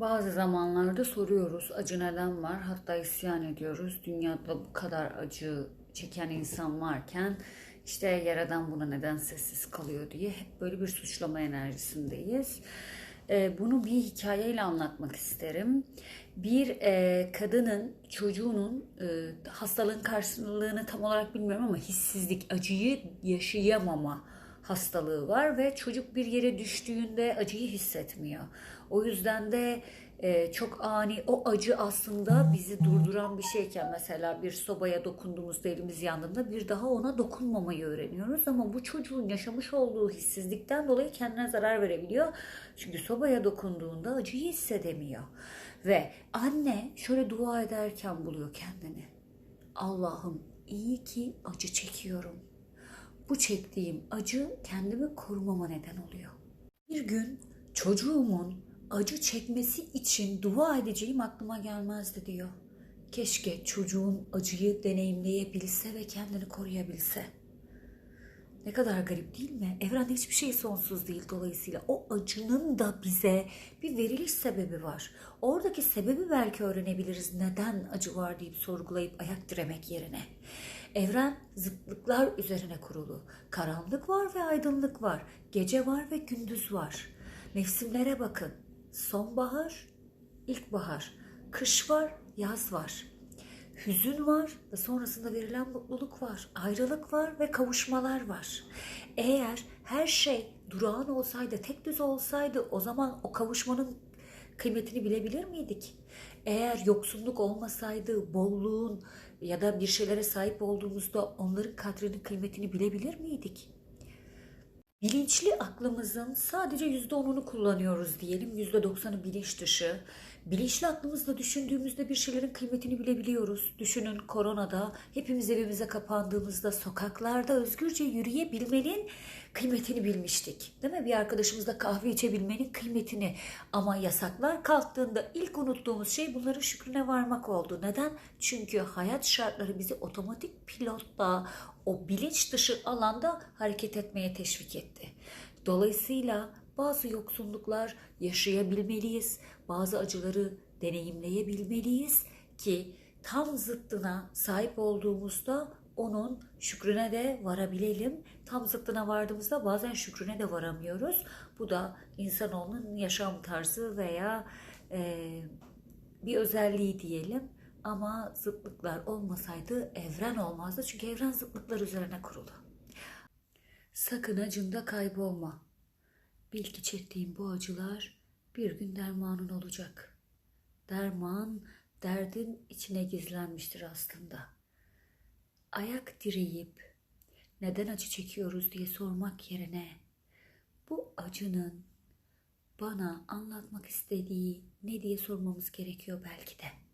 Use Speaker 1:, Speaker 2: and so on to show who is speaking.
Speaker 1: Bazı zamanlarda soruyoruz acı neden var? Hatta isyan ediyoruz. Dünyada bu kadar acı çeken insan varken işte yaradan buna neden sessiz kalıyor diye hep böyle bir suçlama enerjisindeyiz. Ee, bunu bir hikayeyle anlatmak isterim. Bir e, kadının çocuğunun e, hastalığın karşılığını tam olarak bilmiyorum ama hissizlik, acıyı yaşayamama hastalığı var ve çocuk bir yere düştüğünde acıyı hissetmiyor. O yüzden de e, çok ani o acı aslında bizi durduran bir şeyken mesela bir sobaya dokunduğumuzda elimiz yandığında bir daha ona dokunmamayı öğreniyoruz ama bu çocuğun yaşamış olduğu hissizlikten dolayı kendine zarar verebiliyor. Çünkü sobaya dokunduğunda acıyı hissedemiyor. Ve anne şöyle dua ederken buluyor kendini. Allah'ım iyi ki acı çekiyorum. Bu çektiğim acı kendimi korumama neden oluyor. Bir gün çocuğumun acı çekmesi için dua edeceğim aklıma gelmezdi diyor. Keşke çocuğum acıyı deneyimleyebilse ve kendini koruyabilse. Ne kadar garip değil mi? Evrende hiçbir şey sonsuz değil. Dolayısıyla o acının da bize bir veriliş sebebi var. Oradaki sebebi belki öğrenebiliriz. Neden acı var deyip sorgulayıp ayak diremek yerine. Evren zıtlıklar üzerine kurulu. Karanlık var ve aydınlık var. Gece var ve gündüz var. Mevsimlere bakın. Sonbahar, ilkbahar. Kış var, yaz var. Hüzün var ve sonrasında verilen mutluluk var. Ayrılık var ve kavuşmalar var. Eğer her şey durağan olsaydı, tek düz olsaydı o zaman o kavuşmanın kıymetini bilebilir miydik? Eğer yoksulluk olmasaydı, bolluğun ya da bir şeylere sahip olduğumuzda onların kadrini, kıymetini bilebilir miydik? Bilinçli aklımızın sadece yüzde onunu kullanıyoruz diyelim. Yüzde doksanı bilinç dışı. Bilinçli aklımızla düşündüğümüzde bir şeylerin kıymetini bilebiliyoruz. Düşünün koronada hepimiz evimize kapandığımızda sokaklarda özgürce yürüyebilmenin kıymetini bilmiştik. Değil mi? Bir arkadaşımızla kahve içebilmenin kıymetini. Ama yasaklar kalktığında ilk unuttuğumuz şey bunların şükrüne varmak oldu. Neden? Çünkü hayat şartları bizi otomatik pilotla o bilinç dışı alanda hareket etmeye teşvik etti. Dolayısıyla bazı yoksunluklar yaşayabilmeliyiz, bazı acıları deneyimleyebilmeliyiz ki tam zıttına sahip olduğumuzda onun şükrüne de varabilelim. Tam zıttına vardığımızda bazen şükrüne de varamıyoruz. Bu da insanoğlunun yaşam tarzı veya e, bir özelliği diyelim. Ama zıtlıklar olmasaydı evren olmazdı. Çünkü evren zıtlıklar üzerine kurulu. Sakın acında kaybolma. Bil ki çektiğin bu acılar bir gün dermanın olacak. Derman derdin içine gizlenmiştir aslında. Ayak direyip neden acı çekiyoruz diye sormak yerine bu acının bana anlatmak istediği ne diye sormamız gerekiyor belki de.